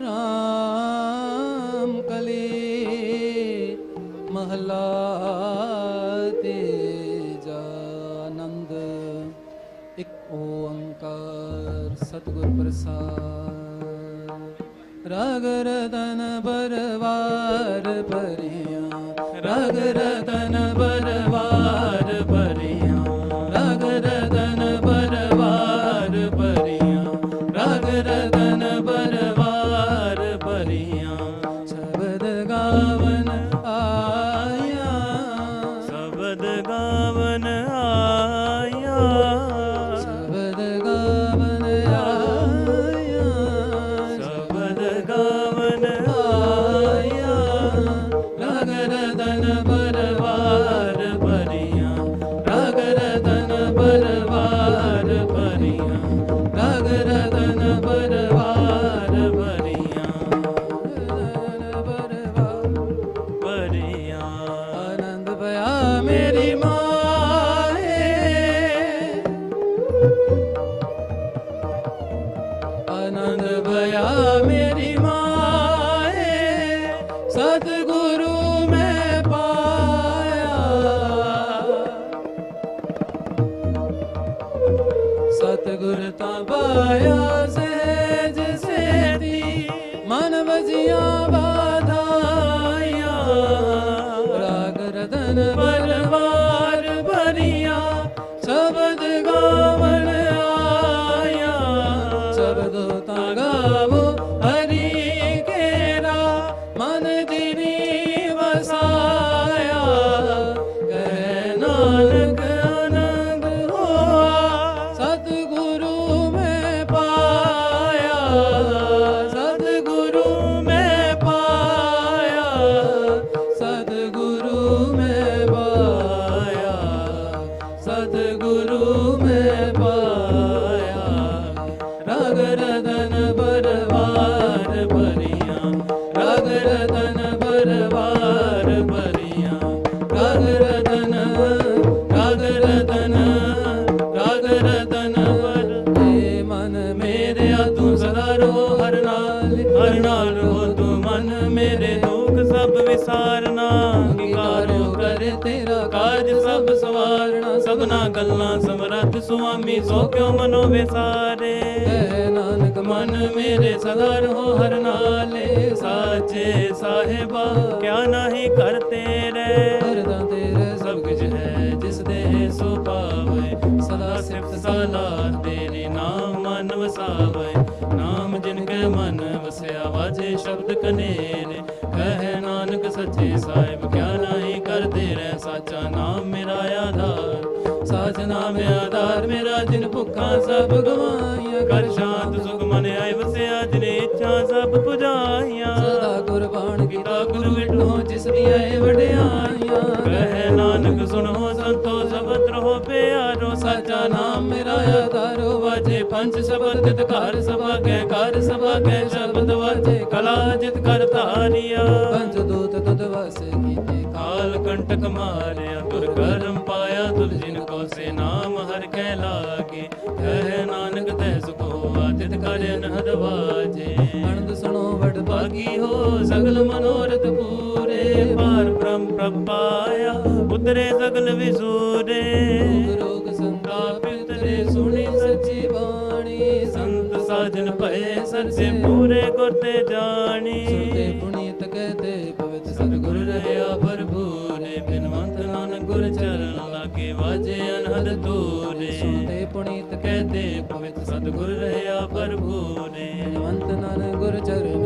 ਰਾਮ ਕਲੀ ਮਹਲਾ ਤੀਜਾ ਆਨੰਦ ਇੱਕ ਓੰਕਾਰ ਸਤਿਗੁਰ ਪ੍ਰਸਾਦ ਰਗ ਰਤਨ ਬਰਵਾਰ ਭਰਿਆ ਰਗ ਰਤਨ ਬਰਵਾਰ ਭਰਿਆ ਰਗ ਰਤਨ ਆਨੰਦ ਭਇਆ ਮੇਰੀ ਮਾਏ ਸਤਿਗੁਰੂ ਮੈਂ ਪਾਇਆ। ਸਤਿਗੁਰ ਤਾਂ ਪਾਇਆ ਮਨ ਮੇਰਿਆ ਤੂੰ ਸਦਾ ਰੋ ਹਰ ਨਾਲ ਹਰ ਨਾਲ ਰੋ ਤੂੰ ਮਨ ਮੇਰੇ ਦੁੱਖ ਸਭ ਵਿਸਾਰਨਾ ਅੰਗੀਕਾਰੋ ਕਰ ਤੇਰਾ ਕਾਜ ਸਭ ਸਵਾਰਨਾ ਸਭਨਾ ਗੱਲਾਂ ਸਮਰੱਥ ਸੁਆਮੀ ਸੋ ਕਿਉ ਮਨੋ ਵਿਸਾਰੇ? ਨਾਨਕ ਮਨ ਮੇਰੇ ਸਦਾ ਰਹੋ ਹਰ ਨਾਲੇ ਸਾਚੇ ਸਾਹਿਬਾ। ਕਿਆ ਨਾਹੀ ਕਰ ਤੇਰੇ? ਕਰਦਾ ਤੇਰੇ ਸਭ ਕੁਝ ਹੈ ਜਿਸ ਦੇ ਸੋ ਪਾਵੇ ਸਦਾ ਸਿਫਤ ਸਾਲਾ ਤੇਰੇ ਨਾਮ ਮਨ ਵਸਾਵੇ ਨਾਮ ਜਿਨ ਕੇ ਮਨ ਵਸਿਆ, ਵਾਜੇ ਸ਼ਬਦ ਕਨੇਰੇ ਕਹੇ ਨਾਨਕ ਸੱਚੇ ਸਾਹਿਬ, ਕਿਆ ਨਾਹੀ ਕਰਦੇ ਰਹਿ ਸਾਚਾ ਨਾਮ ਮੇਰਾ ਆਧਾਰ। ਸਾਚ ਨਾਮ ਆਧਾਰ ਮੇਰਾ, ਜਿਨ ਭੁੱਖਾ ਸਭ ਗਵਾਈਆਂ ਕਰ ਸ਼ਾਂਤ ਸੁਖ ਮਨ ਆਏ, ਵਸਿਆ ਜਿਨੇ ਇੱਛਾ ਸਭ ਪੁਜਾਈਆਂ ਕੀਤਾ ਗੁਰੂ ਵਿਟੋ ਜਿਸ ਦੀਆਂ ਇਹ ਵਡਿਆਈਆਂ। ਕਹੇ ਨਾਨਕ ਸੁਣੋ ਸੰਤੋ ਸਬਦ ਰਹੋ ਪਿਆਰੋ। ਸਾਚਾ ਨਾਮ ਮੇਰਾ ਆਧਾਰੋ ਵਾਜੇ ਪੰਜ ਸ਼ਬਦ ਤਿਤ ਘਰ ਸਭਾ ਕੈ ਘਰ ਸਭਾ ਕੈ ਸ਼ਬਦ ਵਾਜੇ ਕਲਾ ਜਿਤ ਕਰ ਧਾਰਿਆ। ਪੰਜ ਦੂਤ ਤੁਧ ਵਸ ਕੀਤੇ ਕਾਲ ਕੰਟਕ ਮਾਰਿਆ ਗੁਰ ਕਰਮ ਪਾਇਆ ਤੁਲ ਜਿਨ ਕੋ ਸੇ ਨਾਮ ਹਰ ਕੈ ਲਾਗੇ। ਕਹੇ ਨਾਨਕ ਤੈ ਸੁਖ ਹੋਆ ਤਿਤ ਕਰ ਅਨਹਦ ਵਾਜੇ। ਭਾਗੀ ਹੋ ਸਗਲ ਮਨੋਰਥ ਪੂਰੇ ਪਾਰ ਬ੍ਰਹਮ ਪ੍ਰਭ ਪਾਇਆ ਉਤਰੇ ਸਗਲ ਵਿਸੂਰੇ ਰੋਗ ਸੰਤਾਪ ਤੇਰੇ ਸੁਣੀ ਸੱਚੀ ਬਾਣੀ। ਸੰਤ ਸਾਜਨ ਭਏ ਸਰਸੇ ਪੂਰੇ ਗੁਰ ਤੇ ਜਾਣੀ। ਸੁਣਤੇ ਪੁਨੀਤ ਕਹਤੇ ਪਵਿੱਤ ਸਤਿਗੁਰ ਰਹਿਆ ਭਰਪੂਰੇ ਬਿਨਵੰਤ ਨਾਨਕ ਗੁਰ ਚਰਨ ਲਾਗੇ ਵਾਜੇ ਅਨਹਦ ਤੂਰੇ ਸੁਣਤੇ ਪੁਨੀਤ ਕਹਤੇ ਪਵਿੱਤ ਸਤਿਗੁਰ ਰਹਿਆ ਭਰਪੂਰੇ ਜਵੰਤ ਨਾਨਕ ਗੁਰ ਚਰਨ